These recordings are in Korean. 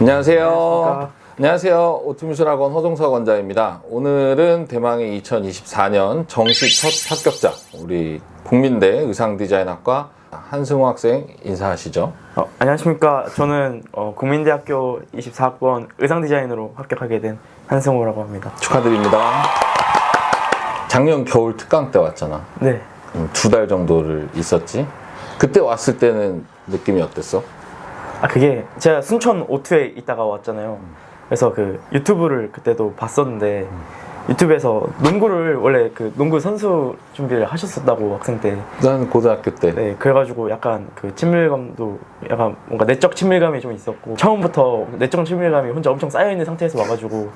안녕하세요. 안녕하세요. 오트미술학원 허종석 원장입니다. 오늘은 대망의 2024년 정시 첫 합격자 우리 국민대 의상디자인학과 한승호 학생 인사하시죠. 어, 안녕하십니까. 저는 어, 국민대학교 24학번 의상 디자인으로 합격하게 된 한승호라고 합니다. 축하드립니다. 작년 겨울 특강 때 왔잖아. 네. 두 달 정도를 있었지. 그때 왔을 때는 느낌이 어땠어? 아 그게 제가 순천 오투에 있다가 왔잖아요. 그래서 그 유튜브를 그때도 봤었는데 유튜브에서 농구를 원래 그 농구 선수 준비를 하셨었다고 학생 때. 난 고등학교 때. 네. 그래가지고 약간 그 친밀감도 약간 뭔가 내적 친밀감이 좀 있었고 처음부터 내적 친밀감이 혼자 엄청 쌓여 있는 상태에서 와가지고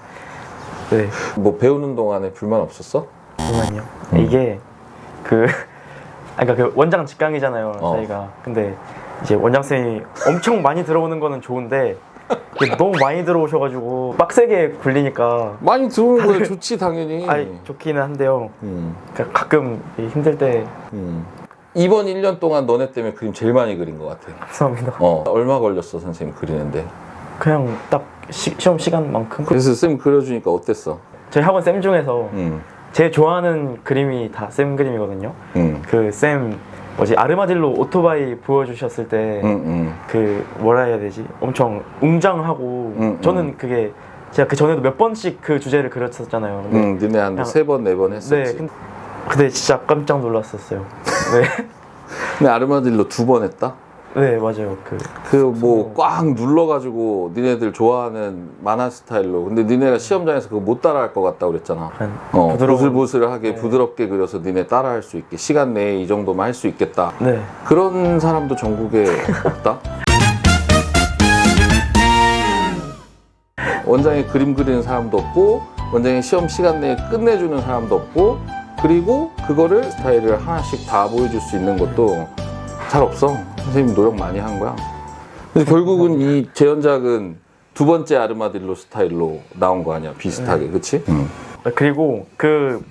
네. 뭐 배우는 동안에 불만 없었어? 잠깐만요. 음. 이게 그 아까 그러니까 그 원장 직강이잖아요. 어. 저희가 근데 이제 원장 쌤이 엄청 많이 들어오는 거는 좋은데 이게 너무 많이 들어오셔가지고 빡세게 굴리니까 많이 들어오는 거야 다들- 좋지 당연히. 아 좋기는 한데요. 음, 그러니까 가끔 이 힘들 때 음. 이번 1년 동안 너네 때문에 그림 제일 많이 그린 것 같아. 감사합니다. 어, 얼마 걸렸어 선생님 그리는데? 그냥 딱 시, 시험 시간만큼 그래서 쌤 그려주니까 어땠어? 저희 학원 쌤 중에서 음, 제일 좋아하는 그림이 다 쌤 그림이거든요. 음, 그 쌤 뭐지 아르마딜로 오토바이 보여주셨을 때 음, 음. 그 뭐라 해야 되지? 엄청 웅장하고 음, 저는 그게 제가 그 전에도 몇 번씩 그 주제를 그렸었잖아요. 근데, 음, 니네 한 그냥- 세 번 네 번 했었지. 네, 근데, 근데 진짜 깜짝 놀랐었어요. 네, 근데 아르마딜로 두 번 했다? 네 맞아요. 그 그 뭐 꽉 눌러가지고 니네들 좋아하는 만화 스타일로. 근데 니네가 시험장에서 그거 못 따라할 것 같다 그랬잖아. 약간 어, 부드러운- 보슬보슬하게 네. 부드럽게 그려서 니네 따라할 수 있게 시간 내에 이 정도만 할 수 있겠다. 네, 그런 사람도 전국에 없다. 원장이 그림 그리는 사람도 없고 원장이 시험 시간 내에 끝내주는 사람도 없고 그리고 그거를 스타일을 하나씩 다 보여줄 수 있는 것도 잘 없어. 선생님 노력 많이 한 거야. 근데 결국은 이 재현작은 두 번째 아르마딜로 스타일로 나온 거 아니야 비슷하게 그치? 응. 그리고 그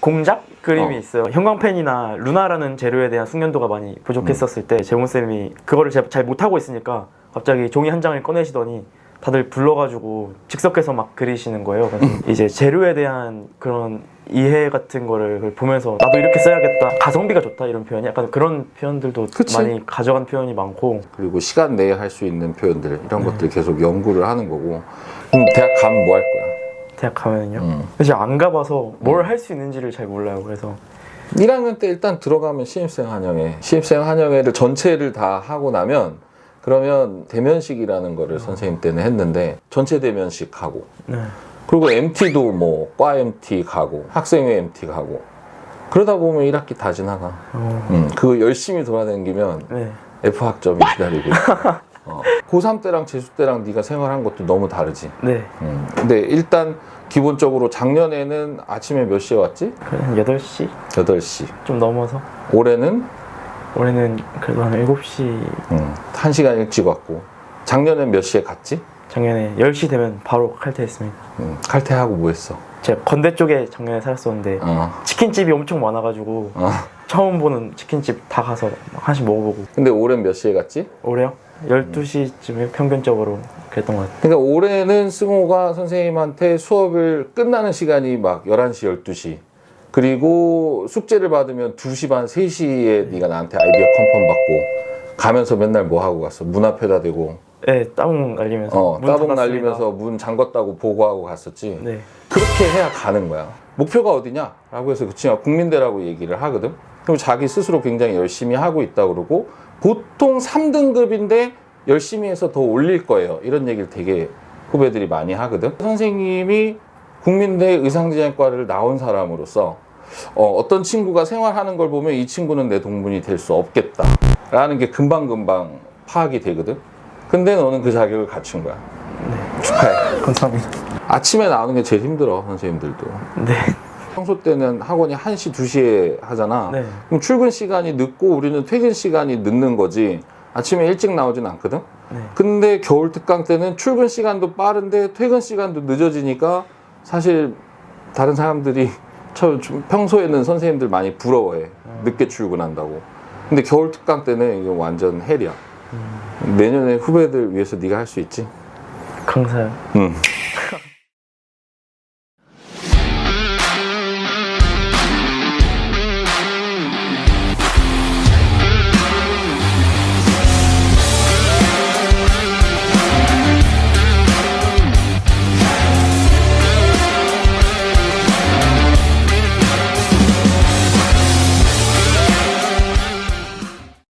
공작 그림이 어. 있어요. 형광펜이나 루나라는 재료에 대한 숙련도가 많이 부족했었을 때 재훈 쌤이 그거를 제- 잘 못하고 있으니까 갑자기 종이 한 장을 꺼내시더니 다들 불러가지고 즉석해서 막 그리시는 거예요. 그래서 이제 재료에 대한 그런 이해 같은 거를 보면서 나도 이렇게 써야겠다. 가성비가 좋다 이런 표현이 약간 그런 표현들도 그치. 많이 가져간 표현이 많고 그리고 시간 내에 할 수 있는 표현들 이런 것들 계속 연구를 하는 거고 그럼 대학 가면 뭐 할 거야? 대학 가면은요. 음. 사실 안 가봐서 뭘 할 수 있는지를 잘 몰라요. 그래서 1학년 때 일단 들어가면 신입생 환영회 신입생 환영회를 전체를 다 하고 나면 그러면 대면식이라는 거를 선생님 때는 했는데 전체 대면식 하고 네. 그리고 MT도 뭐 과 MT 가고 학생회 MT 가고 그러다 보면 1학기 다 지나가 어, 음, 그거 열심히 돌아다니면 네. F 학점이 기다리고 어. 고3 때랑 재수 때랑 네가 생활한 것도 너무 다르지 네. 음. 근데 일단 기본적으로 작년에는 아침에 몇 시에 왔지? 한 8시 8시 좀 넘어서 올해는 올해는 그래도 한 7시 음, 1시간 일찍 왔고 작년엔 몇 시에 갔지? 작년에 10시 되면 바로 칼퇴했습니다. 음, 칼퇴하고 뭐 했어? 제가 건대 쪽에 작년에 살았었는데 어, 치킨집이 엄청 많아가지고 어. 처음 보는 치킨집 다 가서 하나씩 먹어보고 근데 올해는 몇 시에 갔지? 올해요? 12시쯤에 평균적으로 그랬던 것 같아요. 그러니까 올해는 승호가 선생님한테 수업을 끝나는 시간이 막 11시, 12시 그리고 숙제를 받으면 2시 반, 3시에 네가 나한테 아이디어 컨펌 받고 가면서 맨날 뭐 하고 갔어? 문 앞에다 대고 네, 따봉 날리면서 어, 문 따봉 닫았습니다. 날리면서 문 잠궜다고 보고하고 갔었지 네, 그렇게 해야 가는 거야. 목표가 어디냐? 라고 해서 그 친구가 국민대라고 얘기를 하거든. 그럼 자기 스스로 굉장히 열심히 하고 있다 그러고 보통 3등급인데 열심히 해서 더 올릴 거예요. 이런 얘기를 되게 후배들이 많이 하거든. 선생님이 국민대 의상디자인과를 나온 사람으로서 어, 어떤 친구가 생활하는 걸 보면 이 친구는 내 동문이 될 수 없겠다. 라는 게 금방금방 파악이 되거든. 근데 너는 그 자격을 갖춘 거야. 축하해. 감사합니다. 아침에 나오는 게 제일 힘들어 선생님들도 네, 평소 때는 학원이 1시, 2시에 하잖아 네. 그럼 출근 시간이 늦고 우리는 퇴근 시간이 늦는 거지 아침에 일찍 나오진 않거든 네. 근데 겨울 특강 때는 출근 시간도 빠른데 퇴근 시간도 늦어지니까 사실 다른 사람들이 저좀 평소에는 선생님들 많이 부러워해. 늦게 출근한다고. 근데 겨울 특강 때는 이거 완전 헬이야. 내년에 후배들 위해서 네가 할 수 있지? 강사요. 음.